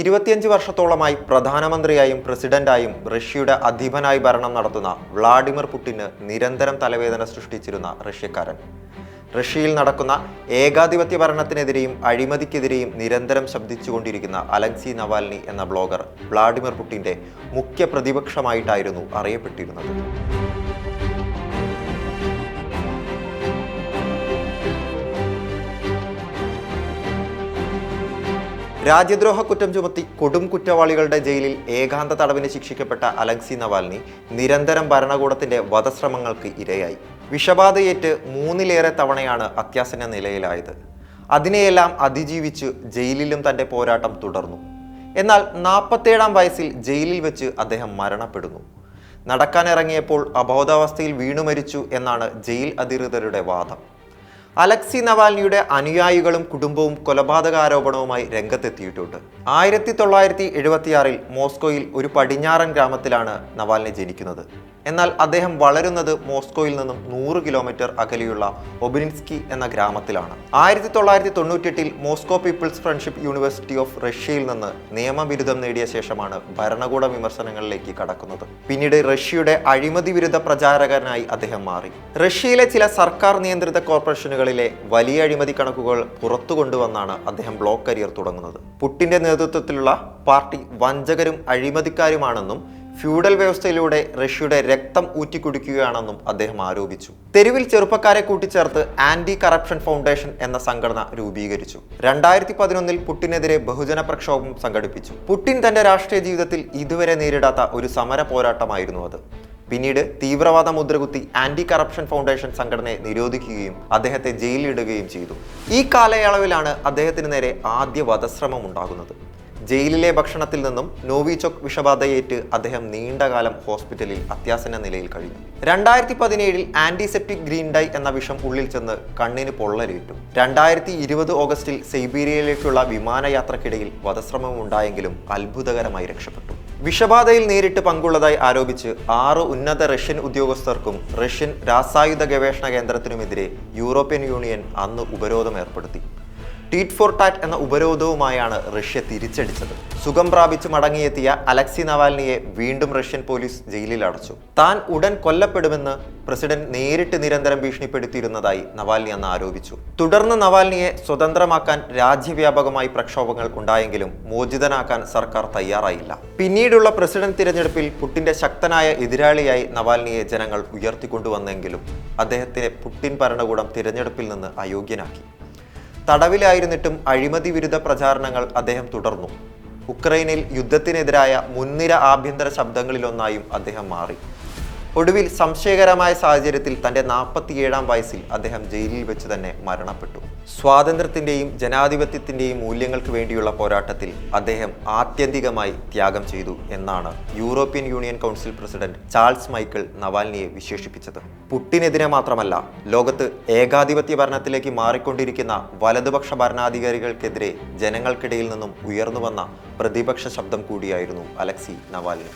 ഇരുപത്തിയഞ്ച് വർഷത്തോളമായി പ്രധാനമന്ത്രിയായും പ്രസിഡന്റായും റഷ്യയുടെ അധിപനായി ഭരണം നടത്തുന്ന വ്ളാഡിമിർ പുടിന് നിരന്തരം തലവേദന സൃഷ്ടിച്ചിരുന്ന റഷ്യക്കാരൻ. റഷ്യയിൽ നടക്കുന്ന ഏകാധിപത്യ ഭരണത്തിനെതിരെയും അഴിമതിക്കെതിരെയും നിരന്തരം ശബ്ദിച്ചുകൊണ്ടിരിക്കുന്ന അലക്സി നവാൽനി എന്ന ബ്ലോഗർ വ്ളാഡിമിർ പുടിന്റെ മുഖ്യ പ്രതിപക്ഷമായിട്ടായിരുന്നു അറിയപ്പെട്ടിരുന്നത്. രാജ്യദ്രോഹ കുറ്റം ചുമത്തി കൊടും കുറ്റവാളികളുടെ ജയിലിൽ ഏകാന്ത തടവിന് ശിക്ഷിക്കപ്പെട്ട അലക്സി നവാൽനി നിരന്തരം ഭരണകൂടത്തിന്റെ വധശ്രമങ്ങൾക്ക് ഇരയായി. വിഷബാധയേറ്റ് മൂന്നിലേറെ തവണയാണ് അത്യാസന്ന നിലയിലായത്. അതിനെയെല്ലാം അതിജീവിച്ച് ജയിലിലും തന്റെ പോരാട്ടം തുടർന്നു. എന്നാൽ നാൽപ്പത്തേഴാം വയസ്സിൽ ജയിലിൽ വെച്ച് അദ്ദേഹം മരണപ്പെടുന്നു. നടക്കാനിറങ്ങിയപ്പോൾ അബോധാവസ്ഥയിൽ വീണു മരിച്ചു എന്നാണ് ജയിൽ അധികൃതരുടെ വാദം. അലക്സി നവാൽനിയുടെ അനുയായികളും കുടുംബവും കൊലപാതകാരോപണവുമായി രംഗത്തെത്തിയിട്ടുണ്ട്. ആയിരത്തി തൊള്ളായിരത്തി എഴുപത്തിയാറിൽ മോസ്കോയിൽ ഒരു പടിഞ്ഞാറൻ ഗ്രാമത്തിലാണ് നവാലിനെ ജനിക്കുന്നത്. എന്നാൽ അദ്ദേഹം വളരുന്നത് മോസ്കോയിൽ നിന്നും നൂറ് കിലോമീറ്റർ അകലെയുള്ള ഒബിനിൻസ്കി എന്ന ഗ്രാമത്തിലാണ്. ആയിരത്തി തൊള്ളായിരത്തി തൊണ്ണൂറ്റെട്ടിൽ Moscow people's friendship university of റഷ്യയിൽ നിന്ന് നിയമബിരുദം നേടിയ ശേഷമാണ് ഭരണകൂട വിമർശനങ്ങളിലേക്ക് കടക്കുന്നത്. പിന്നീട് റഷ്യയുടെ അഴിമതി വിരുദ്ധ പ്രചാരകനായി അദ്ദേഹം മാറി. റഷ്യയിലെ ചില സർക്കാർ നിയന്ത്രിത കോർപ്പറേഷനുകളിലെ വലിയ അഴിമതി കണക്കുകൾ പുറത്തു കൊണ്ടുവന്നാണ് അദ്ദേഹം ബ്ലോക്ക് കരിയർ തുടങ്ങുന്നത്. പുട്ടിന്റെ നേതൃത്വത്തിലുള്ള പാർട്ടി വഞ്ചകരും അഴിമതിക്കാരുമാണെന്നും ഫ്യൂഡൽ വ്യവസ്ഥയിലൂടെ റഷ്യയുടെ രക്തം ഊറ്റിക്കുടിക്കുകയാണെന്നും അദ്ദേഹം ആരോപിച്ചു. തെരുവിൽ ചെറുപ്പക്കാരെ കൂട്ടിച്ചേർത്ത് ആന്റി കറപ്ഷൻ ഫൗണ്ടേഷൻ എന്ന സംഘടന രൂപീകരിച്ചു. രണ്ടായിരത്തി പതിനൊന്നിൽ പുട്ടിനെതിരെ ബഹുജന പ്രക്ഷോഭം സംഘടിപ്പിച്ചു. പുട്ടിൻ തന്റെ രാഷ്ട്രീയ ജീവിതത്തിൽ ഇതുവരെ നേരിടാത്ത ഒരു സമര പോരാട്ടമായിരുന്നു അത്. പിന്നീട് തീവ്രവാദ മുദ്രകുത്തി ആന്റി കറപ്ഷൻ ഫൗണ്ടേഷൻ സംഘടനയെ നിരോധിക്കുകയും അദ്ദേഹത്തെ ജയിലിലിടുകയും ചെയ്തു. ഈ കാലയളവിലാണ് അദ്ദേഹത്തിന് നേരെ ആദ്യ വധശ്രമം ഉണ്ടാകുന്നത് ജയിലിലെ ഭക്ഷണത്തിൽ നിന്നും നോവിചോക് വിഷബാധയേറ്റ് അദ്ദേഹം നീണ്ടകാലം ഹോസ്പിറ്റലിൽ അത്യാസന നിലയിൽ കഴിഞ്ഞു. രണ്ടായിരത്തി പതിനേഴിൽ ആന്റിസെപ്റ്റിക് ഗ്രീൻ ഡൈ എന്ന വിഷം ഉള്ളിൽ ചെന്ന് കണ്ണിന് പൊള്ളലേറ്റു. രണ്ടായിരത്തി ഇരുപത് ഓഗസ്റ്റിൽ സൈബീരിയയിലേക്കുള്ള വിമാനയാത്രക്കിടയിൽ വധശ്രമം ഉണ്ടായെങ്കിലും അത്ഭുതകരമായി രക്ഷപ്പെട്ടു. വിഷബാധയിൽ നേരിട്ട് പങ്കുള്ളതായി ആരോപിച്ച് ആറ് ഉന്നത റഷ്യൻ ഉദ്യോഗസ്ഥർക്കും റഷ്യൻ രാസായുധ ഗവേഷണ കേന്ദ്രത്തിനുമെതിരെ യൂറോപ്യൻ യൂണിയൻ അന്ന് ഉപരോധം ഏർപ്പെടുത്തി. ടീറ്റ് ഫോർ ടാറ്റ് എന്ന ഉപരോധവുമായാണ് റഷ്യ തിരിച്ചടിച്ചത്. സുഖം പ്രാപിച്ച് മടങ്ങിയെത്തിയ അലക്സി നവാൽനിയെ വീണ്ടും റഷ്യൻ പോലീസ് ജയിലിൽ അടച്ചു താൻ ഉടൻ കൊല്ലപ്പെടുമെന്ന് പ്രസിഡന്റ് നേരിട്ട് നിരന്തരം ഭീഷണിപ്പെടുത്തിയിരുന്നതായി നവാൽനി അന്ന് ആരോപിച്ചു. തുടർന്ന് നവാൽനിയെ സ്വതന്ത്രമാക്കാൻ രാജ്യവ്യാപകമായി പ്രക്ഷോഭങ്ങൾ ഉണ്ടായെങ്കിലും മോചിതനാക്കാൻ സർക്കാർ തയ്യാറായില്ല. പിന്നീടുള്ള പ്രസിഡന്റ് തിരഞ്ഞെടുപ്പിൽ പുട്ടിന്റെ ശക്തനായ എതിരാളിയായി നവാൽനിയെ ജനങ്ങൾ ഉയർത്തിക്കൊണ്ടുവന്നെങ്കിലും അദ്ദേഹത്തെ പുട്ടിൻ ഭരണകൂടം തിരഞ്ഞെടുപ്പിൽ നിന്ന് അയോഗ്യനാക്കി. തടവിലായിരുന്നിട്ടും അഴിമതി വിരുദ്ധ പ്രചാരണങ്ങൾ അദ്ദേഹം തുടർന്നു. ഉക്രൈനിൽ യുദ്ധത്തിനെതിരായ മുൻനിര ആഭ്യന്തര ശബ്ദങ്ങളിലൊന്നായും അദ്ദേഹം മാറി. ഒടുവിൽ സംശയകരമായ സാഹചര്യത്തിൽ തന്റെ നാൽപ്പത്തിയേഴാം വയസ്സിൽ അദ്ദേഹം ജയിലിൽ വെച്ച് തന്നെ മരണപ്പെട്ടു. സ്വാതന്ത്ര്യത്തിന്റെയും ജനാധിപത്യത്തിന്റെയും മൂല്യങ്ങൾക്ക് വേണ്ടിയുള്ള പോരാട്ടത്തിൽ അദ്ദേഹം ആത്യന്തികമായി ത്യാഗം ചെയ്തു എന്നാണ് European Union council president Charles Michel നവാൽനിയെ വിശേഷിപ്പിച്ചത്. പുട്ടിനെതിരെ മാത്രമല്ല ലോകത്ത് ഏകാധിപത്യ ഭരണത്തിലേക്ക് മാറിക്കൊണ്ടിരിക്കുന്ന വലതുപക്ഷ ഭരണാധികാരികൾക്കെതിരെ ജനങ്ങൾക്കിടയിൽ നിന്നും ഉയർന്നു വന്ന പ്രതിപക്ഷ ശബ്ദം കൂടിയായിരുന്നു അലക്സി നവാൽനി.